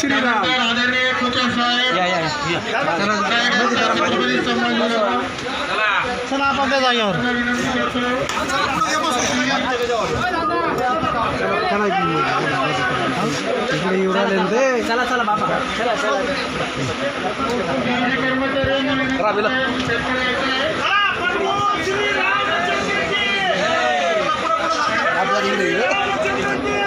Sri Ram. Ya ya ya. Kenapa ke Zayor? Salah gini. Ini Yura Lende. Salah salah Bapak. Salah salah. Rabila. Salah Sri Ram. Hei. Apa ini?